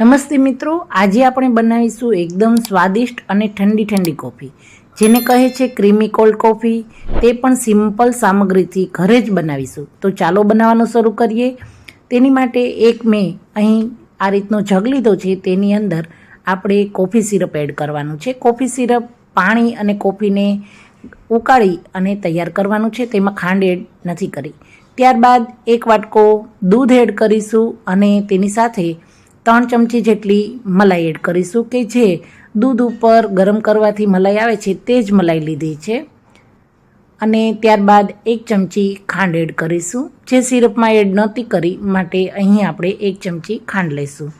નમસ્તે મિત્રો, આજે આપણે બનાવીશું એકદમ સ્વાદિષ્ટ અને ઠંડી ઠંડી કોફી. જેને કહે છે ક્રીમી કોલ્ડ કોફી. તે પણ સિમ્પલ સામગ્રીથી ઘરે જ બનાવીશું. તો ચાલો બનાવવાનું શરૂ કરીએ. તેની માટે એક મેં અહીં આ રીતનો જગ લીધો છે. તેની અંદર આપણે કોફી સિરપ એડ કરવાનું છે. કોફી સિરપ પાણી અને કોફીને ઉકાળી અને તૈયાર કરવાનું છે. તેમાં ખાંડ એડ નથી કરી. ત્યારબાદ એક વાટકો દૂધ એડ કરીશું અને તેની સાથે ત્રણ ચમચી જેટલી મલાઈ એડ કરીશું કે જે દૂધ ઉપર ગરમ કરવાથી મલાઈ આવે છે તે જ મલાઈ લીધી છે. અને ત્યારબાદ એક ચમચી ખાંડ એડ કરીશું. જે સિરપમાં એડ નહોતી કરી માટે અહીં આપણે એક ચમચી ખાંડ લઈશું.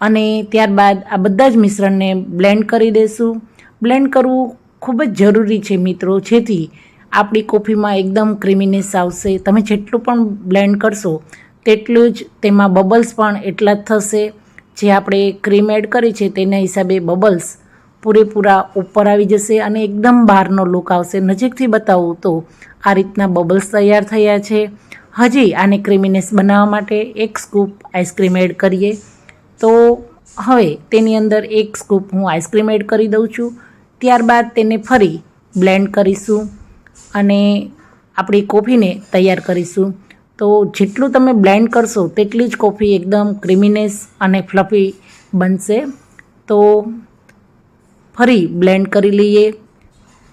અને ત્યારબાદ આ બધા જ મિશ્રણને બ્લેન્ડ કરી દઈશું બ્લેન્ડ કરવું ખૂબ જ જરૂરી છે મિત્રો. જેથી આપણી કોફીમાં એકદમ ક્રીમીનેસ આવશે. તમે જેટલું પણ બ્લેન્ડ કરશો તેટલું જ તેમાં બબલ્સ પણ એટલા જ થશે. જે આપણે ક્રીમ એડ કરી છે તેના હિસાબે બબલ્સ પૂરેપૂરા ઉપર આવી જશે અને એકદમ બહારનો લુક આવશે. નજીકથી બતાવું તો આ રીતના બબલ્સ તૈયાર થયા છે. હજી આને ક્રીમીનેસ બનાવવા માટે એક સ્કૂપ આઈસ્ક્રીમ એડ કરીએ. તો હવે તેની અંદર એક સ્કૂપ હું આઈસ્ક્રીમ એડ કરી દઉં છું. ત્યારબાદ તેને ફરી બ્લેન્ડ કરીશું અને આપણી કોફીને તૈયાર કરીશું. તો જેટલું તમે બ્લેન્ડ કરશો તેટલી જ કોફી એકદમ ક્રીમીનેસ અને ફ્લફી બનશે. તો ફરી બ્લેન્ડ કરી લઈએ.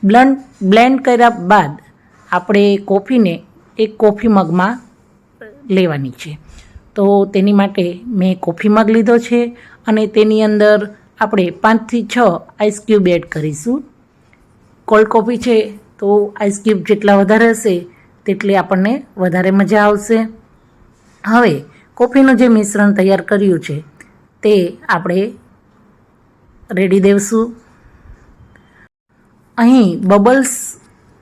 બ્લન્ડ બ્લેન્ડ કર્યા બાદ આપણે કોફીને એક કોફી મગમાં લેવાની છે. તો તેની માટે મેં કોફી મગ લીધો છે અને તેની અંદર આપણે પાંચથી છ આઈસ ક્યુબ એડ કરીશું. કોલ્ડ કોફી છે તો આઈસ ક્યુબ જેટલા વધારે હશે તેટલી આપણને વધારે મજા આવશે. હવે, કોફીનું જે મિશ્રણ તૈયાર કર્યું છે, તે આપણે રેડી દેવશું. અહીં બબલ્સ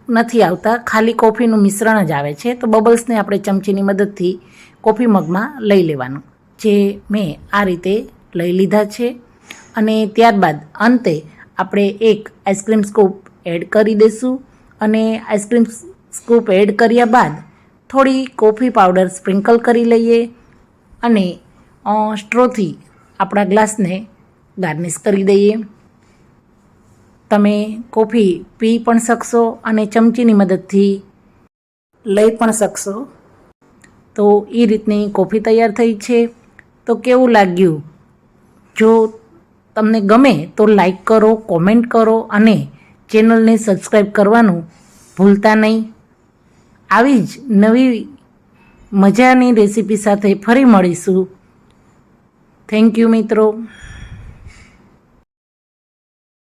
નથી આવતા, ખાલી કોફીનું મિશ્રણ જ આવે છે. તો બબલ્સને આપણે ચમચીની મદદથી કોફી મગમાં લઈ લેવાનું, જે મેં આ રીતે લઈ લીધા છે. અને ત્યારબાદ અંતે આપણે એક આઈસ્ક્રીમ સ્કૂપ એડ કરી દઈશું અને આઈસ્ક્રીમ સ્કૂપ એડ કર્યા બાદ થોડી કોફી પાવડર સ્પ્રિંકલ કરી લઈએ અને સ્ટ્રોથી આપણા ગ્લાસને ગાર્નિશ કરી દઈએ. તમે કોફી પી પણ શકશો અને ચમચીની મદદથી લઈ પણ શકશો. તો એ રીતની કોફી તૈયાર થઈ છે. તો કેવું લાગ્યું? જો તમને ગમે તો લાઈક કરો, કોમેન્ટ કરો અને ચેનલને સબસ્ક્રાઈબ કરવાનું ભૂલતા નહીં. આવી જ નવી મજાની રેસીપી સાથે ફરી મળીશું. થેન્ક યુ મિત્રો.